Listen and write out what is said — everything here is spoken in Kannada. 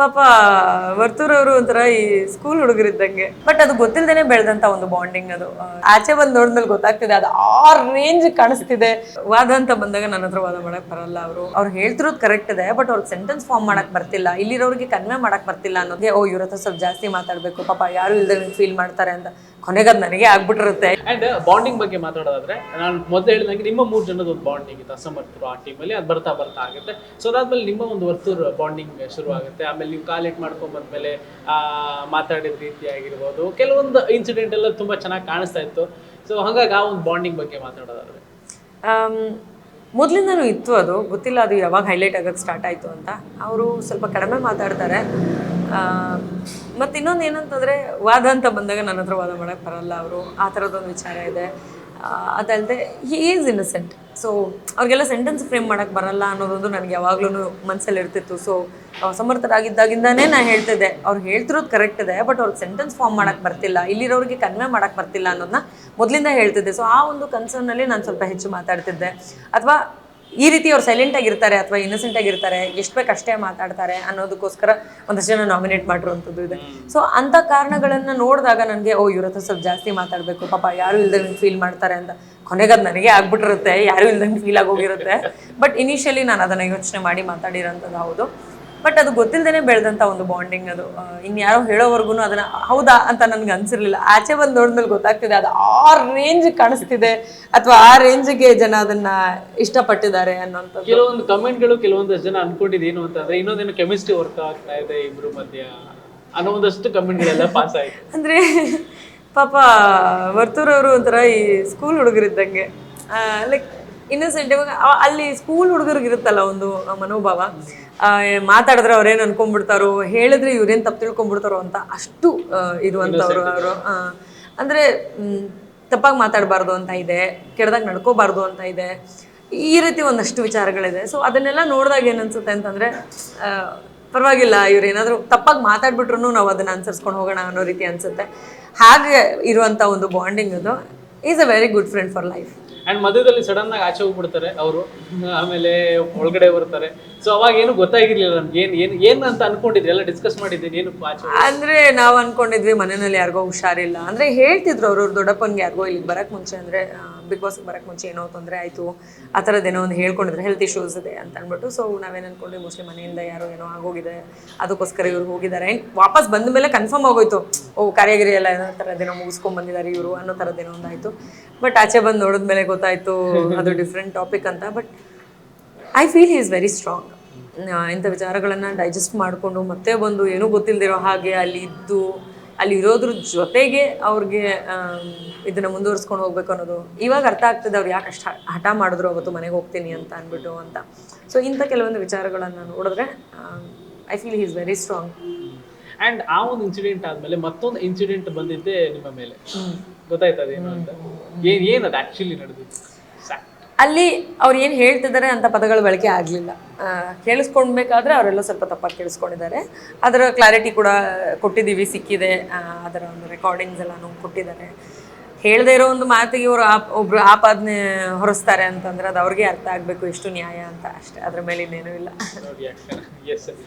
ಪಾಪ ವರ್ತೂರ್ ಅವರು ಒಂಥರ ಈ ಸ್ಕೂಲ್ ಹುಡುಗರಿದ್ದಂಗೆ. ಬಟ್ ಅದು ಗೊತ್ತಿಲ್ಲದೇನೆ ಬೆಳೆದಂತ ಒಂದು ಬಾಂಡಿಂಗ್ ಅದು. ಆಚೆ ಬಂದು ನೋಡಿದ್ಮೇಲೆ ಗೊತ್ತಾಗ್ತಿದೆ, ಅದು ಆ ರೇಂಜ್ ಕಾಣಿಸ್ತಿದೆ. ವಾದ ಅಂತ ಬಂದಾಗ ನನ್ನ ಹತ್ರ ವಾದ ಮಾಡಕ್ ಬರಲ್ಲ ಅವರು. ಅವ್ರು ಹೇಳ್ತಿರೋದು ಕರೆಕ್ಟ್ ಇದೆ ಬಟ್ ಅವ್ರಿಗೆ ಸೆಂಟೆನ್ಸ್ ಫಾರ್ಮ್ ಮಾಡಕ್ ಬರ್ತಿಲ್ಲ. ಇಲ್ಲಿರೋರಿಗೆ ಕನ್ವೆ ಮಾಡಕ್ ಬರ್ತಿಲ್ಲ ಅನ್ನೋದೇ ಓ, ಇವ್ರ ಹತ್ರ ಸ್ವಲ್ಪ ಜಾಸ್ತಿ ಮಾತಾಡ್ಬೇಕು, ಪಾಪ ಯಾರು ಇಲ್ದಂಗೆ ಫೀಲ್ ಮಾಡ್ತಾರೆ ಅಂತ. ಕೊನೆಗೆ ಅದು ನನಗೆ ಆಗ್ಬಿಟ್ಟಿರುತ್ತೆ. ಅಂಡ್ ಬಾಂಡಿಂಗ್ ಬಗ್ಗೆ ಮಾತಾಡೋದಾದ್ರೆ ನಾನು ಮೊದಲು ಹೇಳಿದಂಗೆ ನಿಮ್ಮ ಮೂರು ಜನದ ಒಂದು ಬಾಂಡಿಂಗ್ ಇತ್ತು. ಅಸಮರ್ಥರು ಆ ಟೀಮಲ್ಲಿ ಅದು ಬರ್ತಾ ಬರ್ತಾ ಆಗುತ್ತೆ. ಸೊ ಅದಾದ್ಮೇಲೆ ನಿಮ್ಮ ಒಂದು ವರ್ತೂರ್ ಬಾಂಡಿಂಗ್ ಶುರು ಆಗುತ್ತೆ ಆಮೇಲೆ ನೀವು ಕಾಲೆಕ್ಟ್ ಮಾಡ್ಕೊಂಡ್ ಬಂದ್ಮೇಲೆ ಆ, ಮಾತಾಡಿದ ರೀತಿ ಆಗಿರ್ಬೋದು. ಕೆಲವೊಂದು ಇನ್ಸಿಡೆಂಟ್ ಎಲ್ಲ ತುಂಬಾ ಚೆನ್ನಾಗಿ ಕಾಣಿಸ್ತಾ ಇತ್ತು. ಸೊ ಹಾಗಾಗಿ ಆ ಒಂದು ಬಾಂಡಿಂಗ್ ಬಗ್ಗೆ ಮಾತಾಡೋದಾದ್ರೆ. ಮೊದಲಿಂದನೂ ಇತ್ತು ಅದು. ಗೊತ್ತಿಲ್ಲ ಅದು ಯಾವಾಗ ಹೈಲೈಟ್ ಆಗೋಕ್ಕೆ ಸ್ಟಾರ್ಟ್ ಆಯಿತು ಅಂತ. ಅವರು ಸ್ವಲ್ಪ ಕಡಿಮೆ ಮಾತಾಡ್ತಾರೆ. ಮತ್ತು ಇನ್ನೊಂದು ಏನಂತಂದರೆ ವಾದ ಅಂತ ಬಂದಾಗ ನನ್ನ ಹತ್ರ ವಾದ ಮಾಡೋಕ್ಕೆ ಬರಲ್ಲ ಅವರು. ಆ ಥರದ್ದೊಂದು ವಿಚಾರ ಇದೆ. ಅದಲ್ಲದೆ ಹಿ ಈಸ್ ಇನ್ನಸೆಂಟ್ ಸೊ ಅವ್ರಿಗೆಲ್ಲ ಸೆಂಟೆನ್ಸ್ ಫ್ರೇಮ್ ಮಾಡೋಕ್ಕೆ ಬರಲ್ಲ ಅನ್ನೋದೊಂದು ನನಗೆ ಯಾವಾಗ್ಲೂ ಮನಸ್ಸಲ್ಲಿ ಇರ್ತಿತ್ತು. ಸೊ ಸಮರ್ಥರಾಗಿದ್ದಾಗಿಂದಾನೇ ನಾನು ಹೇಳ್ತಿದ್ದೆ. ಅವ್ರು ಹೇಳ್ತಿರೋದು ಕರೆಕ್ಟ್ ಇದೆ ಬಟ್ ಅವ್ರಿಗೆ ಸೆಂಟೆನ್ಸ್ ಫಾರ್ಮ್ ಮಾಡೋಕ್ಕೆ ಬರ್ತಿಲ್ಲ. ಇಲ್ಲಿರೋರಿಗೆ ಕನ್ವೆ ಮಾಡೋಕ್ಕೆ ಬರ್ತಿಲ್ಲ ಅನ್ನೋದನ್ನ ಮೊದಲಿಂದ ಹೇಳ್ತಿದ್ದೆ. ಸೊ ಆ ಒಂದು ಕನ್ಸರ್ನಲ್ಲಿ ನಾನು ಸ್ವಲ್ಪ ಹೆಚ್ಚು ಮಾತಾಡ್ತಿದ್ದೆ. ಅಥವಾ ಈ ರೀತಿ ಅವ್ರು ಸೈಲೆಂಟ್ ಆಗಿರ್ತಾರೆ ಅಥವಾ ಇನ್ನಸೆಂಟ್ ಆಗಿರ್ತಾರೆ ಎಷ್ಟು ಬೇಕು ಅಷ್ಟೇ ಮಾತಾಡ್ತಾರೆ ಅನ್ನೋದಕ್ಕೋಸ್ಕರ ಒಂದಷ್ಟು ಜನ ನಾಮಿನೇಟ್ ಮಾಡಿರುವಂಥದ್ದು ಇದೆ. ಸೊ ಅಂಥ ಕಾರಣಗಳನ್ನು ನೋಡಿದಾಗ ನನಗೆ, ಓ, ಇವ್ರ ಹತ್ರ ಸ್ವಲ್ಪ ಜಾಸ್ತಿ ಮಾತಾಡಬೇಕು, ಪಾಪ ಯಾರು ಇಲ್ದಂಗೆ ಫೀಲ್ ಮಾಡ್ತಾರೆ ಅಂತ. ಕೊನೆಗೆ ಅದು ನನಗೆ ಆಗ್ಬಿಟ್ಟಿರುತ್ತೆ, ಯಾರು ಇಲ್ದಂಗೆ ಫೀಲ್ ಆಗೋಗಿರುತ್ತೆ ಬಟ್ ಇನಿಷಿಯಲಿ ನಾನು ಅದನ್ನು ಯೋಚನೆ ಮಾಡಿ ಮಾತಾಡಿರೋಂಥದ್ದು ಹೌದು. ಬಟ್ ಅದು ಗೊತ್ತಿಲ್ಲದೇನೆ ಬೆಳೆದಂಥ ಒಂದು ಬಾಂಡಿಂಗ್ ಅದು. ಇನ್ಯಾರೋ ಹೇಳೋವರೆಗೂ ಅದನ್ನ ಹೌದಾ ಅಂತ ನನಗೆ ಅನ್ಸಿರ್ಲಿಲ್ಲ. ಆಚೆ ಬಂದು ನೋಡಿದ್ಮೇಲೆ ಗೊತ್ತಾಗ್ತಿದೆ ಅದು ಆ ರೇಂಜ್ ಕಾಣಿಸ್ತಿದೆ ಅಥವಾ ಆ ರೇಂಜ್ಗೆ ಜನ ಅದನ್ನ ಇಷ್ಟಪಟ್ಟಿದ್ದಾರೆ ಅನ್ನೋಂಥದ್ದು. ಕೆಲವೊಂದು ಕಮೆಂಟ್ಗಳು ಕೆಲವೊಂದಷ್ಟು ಜನ ಅನ್ಕೊಂಡಿದ್ದು ಏನು ಅಂತಂದ್ರೆ ಇನ್ನೊಂದೇನು ಕೆಮಿಸ್ಟ್ರಿ ವರ್ಕ್ ಆಗ್ತಾ ಇದೆ ಇಬ್ರು ಮಧ್ಯ ಅನ್ನೋದಷ್ಟು ಕಮೆಂಟ್ಗಳೆಲ್ಲ ಪಾಸ್ ಆಯ್ತು. ಅಂದ್ರೆ ಪಾಪ ವರ್ತೂರ್ ಅವರು ಒಂಥರ ಈ ಸ್ಕೂಲ್ ಹುಡುಗರಿದ್ದಂಗೆ ಲೈಕ್ ಇನ್ನಸೆಂಟ್ ಇವಾಗ ಅಲ್ಲಿ ಸ್ಕೂಲ್ ಹುಡುಗರಿಗೆ ಇರುತ್ತಲ್ಲ ಒಂದು ಮನೋಭಾವ ಮಾತಾಡಿದ್ರೆ ಅವ್ರೇನು ಅನ್ಕೊಂಡ್ಬಿಡ್ತಾರೋ ಹೇಳಿದ್ರೆ ಇವ್ರೇನು ತಪ್ಪು ತಿಳ್ಕೊಂಡ್ಬಿಡ್ತಾರೋ ಅಂತ ಅಷ್ಟು ಇರುವಂಥವ್ರು ಅವರು ಅಂದರೆ ತಪ್ಪಾಗಿ ಮಾತಾಡಬಾರ್ದು ಅಂತ ಇದೆ ಕೆಡ್ದಾಗ ನಡ್ಕೋಬಾರ್ದು ಅಂತ ಇದೆ ಈ ರೀತಿ ಒಂದಷ್ಟು ವಿಚಾರಗಳಿದೆ. ಸೊ ಅದನ್ನೆಲ್ಲ ನೋಡಿದಾಗ ಏನನ್ಸುತ್ತೆ ಅಂತಂದರೆ ಪರವಾಗಿಲ್ಲ ಇವ್ರು ಏನಾದರೂ ತಪ್ಪಾಗಿ ಮಾತಾಡ್ಬಿಟ್ರು ನಾವು ಅದನ್ನು ಅನ್ಸರ್ಸ್ಕೊಂಡು ಹೋಗೋಣ ಅನ್ನೋ ರೀತಿ ಅನಿಸುತ್ತೆ. ಹಾಗೆ ಇರುವಂಥ ಒಂದು ಬಾಂಡಿಂಗ್ ಅದು is a very good friend for life and ಮಧ್ಯದಲ್ಲಿ ಸಡನ್ ಆಗಿ ಆಚೆ ಹೋಗ್ಬಿಡ್ತಾರೆ ಅವರು. ಆಮೇಲೆ ಒಳಗಡೆ ಬರ್ತಾರೆ. ಸೊ ಅವಾಗ ಏನು ಗೊತ್ತಾಗಿರ್ಲಿಲ್ಲ ನಮ್ಗೆ ಏನ್ ಏನ್ ಏನ್ ಅಂತ ಅನ್ಕೊಂಡಿದ್ರಿ? ಎಲ್ಲ ಡಿಸ್ಕಸ್ ಮಾಡಿದ್ದೀನಿ. ಏನು ಆಚೆ ಅಂದ್ರೆ ನಾವು ಅನ್ಕೊಂಡಿದ್ವಿ ಮನೆಯಲ್ಲಿ ಯಾರಿಗೋ ಹುಷಾರಿಲ್ಲ. ಅಂದ್ರೆ ಹೇಳ್ತಿದ್ರು ಅವ್ರವ್ರ ದೊಡ್ಡಪ್ಪನ್ಗೆ ಯಾರಿಗೋ ಇಲ್ಲಿಗೆ ಬರಕ್ ಮುಂಚೆ. ಅಂದ್ರೆ ಬಿಗ್ ಬಾಸ್ಗೆ ಬರೋಕ್ಕೆ ಮುಂಚೆ ಏನೋ ತೊಂದರೆ ಆಯಿತು, ಆ ಥರದ್ದೇನೋ ಒಂದು ಹೇಳ್ಕೊಂಡಿದ್ರೆ ಹೆಲ್ತ್ ಇಶ್ಯೂಸ್ ಇದೆ ಅಂತ ಅಂದ್ಬಿಟ್ಟು ಸೊ ನಾವೇನು ಅನ್ಕೊಂಡ್ವಿ ಮೋಸ್ಟ್ಲಿ ಮನೆಯಿಂದ ಯಾರೋ ಏನೋ ಆಗೋಗಿದೆ, ಅದಕ್ಕೋಸ್ಕರ ಇವರು ಹೋಗಿದ್ದಾರೆ. ಆ್ಯಂಡ್ ವಾಪಸ್ ಬಂದ ಮೇಲೆ ಕನ್ಫರ್ಮ್ ಆಗೋಯ್ತು, ಓ, ಕಾರ್ಯಗಿರಿ ಎಲ್ಲ ಏನೋ ಥರದ್ದೇನೋ ಮುಗಿಸ್ಕೊಂಡು ಬಂದಿದ್ದಾರೆ ಇವರು ಅನ್ನೋ ಥರದ್ದೇನೋ ಒಂದಾಯ್ತು. ಬಟ್ ಆಚೆ ಬಂದು ನೋಡಿದ್ಮೇಲೆ ಗೊತ್ತಾಯಿತು, ಅದು ಡಿಫ್ರೆಂಟ್ ಟಾಪಿಕ್ ಅಂತ. But I feel is very strong ಇಂಥ ವಿಚಾರಗಳನ್ನು ಡೈಜೆಸ್ಟ್ ಮಾಡಿಕೊಂಡು ಮತ್ತೆ ಬಂದು ಏನೂ ಗೊತ್ತಿಲ್ಲದಿರೋ ಹಾಗೆ ಅಲ್ಲಿ ಇದ್ದು ಅಲ್ಲಿ ಇರೋದ್ರ ಜೊತೆಗೆ ಅವ್ರಿಗೆ ಇದನ್ನು ಮುಂದುವರಿಸ್ಕೊಂಡು ಹೋಗ್ಬೇಕು ಅನ್ನೋದು. ಇವಾಗ ಅರ್ಥ ಆಗ್ತದೆ ಅವ್ರು ಯಾಕೆ ಅಷ್ಟು ಹಠ ಮಾಡಿದ್ರು ಅವತ್ತು ಮನೆಗೆ ಹೋಗ್ತೀನಿ ಅಂತ ಅಂದ್ಬಿಟ್ಟು ಅಂತ. ಸೊ ಇಂಥ ಕೆಲವೊಂದು ವಿಚಾರಗಳನ್ನು ನೋಡಿದ್ರೆ I feel is very strong and ಆ ಒಂದು ಇನ್ಸಿಡೆಂಟ್ ಆದಮೇಲೆ ಮತ್ತೊಂದು ಇನ್ಸಿಡೆಂಟ್ ಬಂದಿದ್ದೆ ನಿಮ್ಮ ಮೇಲೆ. ಗೊತ್ತಾಯ್ತು ಏನು ಅಂತ. ಏನು ಏನದು ಆ್ಯಕ್ಚುಲಿ ನಡೆದಿತ್ತು. ಅಲ್ಲಿ ಅವ್ರು ಏನು ಹೇಳ್ತಿದ್ದಾರೆ ಅಂತ ಪದಗಳು ಬಳಕೆ ಆಗಲಿಲ್ಲ. ಕೇಳಿಸ್ಕೊಳ್ಬೇಕಾದ್ರೆ ಅವರೆಲ್ಲ ಸ್ವಲ್ಪ ತಪ್ಪಾಗಿ ಕೇಳಿಸ್ಕೊಂಡಿದ್ದಾರೆ. ಅದರ ಕ್ಲಾರಿಟಿ ಕೂಡ ಕೊಟ್ಟಿದ್ದೀವಿ, ಸಿಕ್ಕಿದೆ. ಅದರ ಒಂದು ರೆಕಾರ್ಡಿಂಗ್ಸ್ ಎಲ್ಲಾನು ಕೊಟ್ಟಿದ್ದಾರೆ. ಹೇಳದೇ ಇರೋ ಒಂದು ಮಾತಿಗೆ ಇವರು ಆಪ್ ಒಬ್ರು ಆಪಾದನೆ ಹೊರಸ್ತಾರೆ ಅಂತಂದ್ರೆ ಅದು ಅವ್ರಿಗೆ ಅರ್ಥ ಆಗಬೇಕು ಎಷ್ಟು ನ್ಯಾಯ ಅಂತ ಅಷ್ಟೇ. ಅದ್ರ ಮೇಲೆ ಇನ್ನೇನೂ ಇಲ್ಲ.